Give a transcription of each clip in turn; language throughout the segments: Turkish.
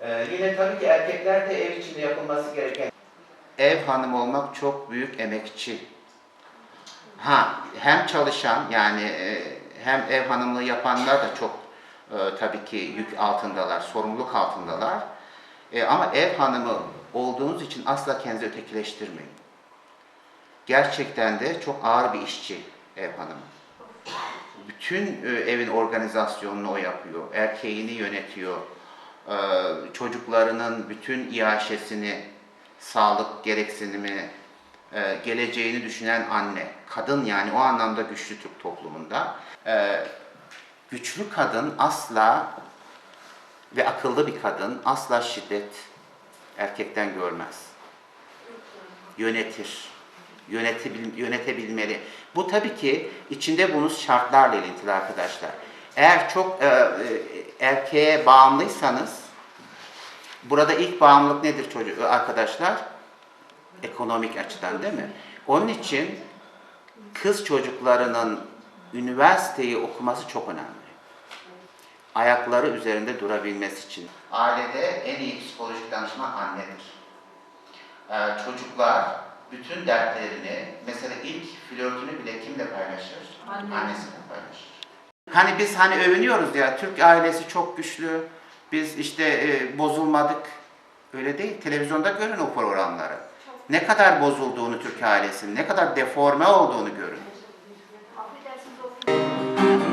Ee, yine tabii ki erkekler de ev içinde yapılması gereken ev hanımı olmak çok büyük emekçi. Ha hem çalışan yani e, hem ev hanımlığı yapanlar da çok e, tabii ki yük altındalar, sorumluluk altındalar. E, ama ev hanımı olduğunuz için asla kendinizi ötekileştirmeyin. Gerçekten de çok ağır bir işçi ev hanımı. Bütün e, evin organizasyonunu o yapıyor. Erkeğini yönetiyor. E, çocuklarının bütün iaşesini, sağlık gereksinimi, e, geleceğini düşünen anne. Kadın yani o anlamda güçlü Türk toplumunda. E, güçlü kadın asla ve akıllı bir kadın asla şiddet erkekten görmez. Yönetir. Yönetebil, yönetebilmeli. Bu tabii ki içinde bulunuz şartlarla ilintili arkadaşlar. Eğer çok e, e, erkeğe bağımlıysanız, burada ilk bağımlılık nedir çocuk arkadaşlar? Ekonomik açıdan değil mi? Onun için kız çocuklarının üniversiteyi okuması çok önemli ayakları üzerinde durabilmesi için. Ailede en iyi psikolojik danışman annedir. Ee, çocuklar bütün dertlerini, mesela ilk flörtünü bile kimle paylaşır? Anne. Annesiyle paylaşır. Hani biz hani övünüyoruz ya Türk ailesi çok güçlü, biz işte e, bozulmadık. Öyle değil. Televizyonda görün o programları. Ne kadar bozulduğunu Türk ailesinin, ne kadar deforme olduğunu görün.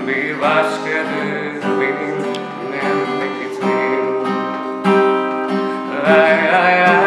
Bir başkadır benim nemle. Ay ay ay.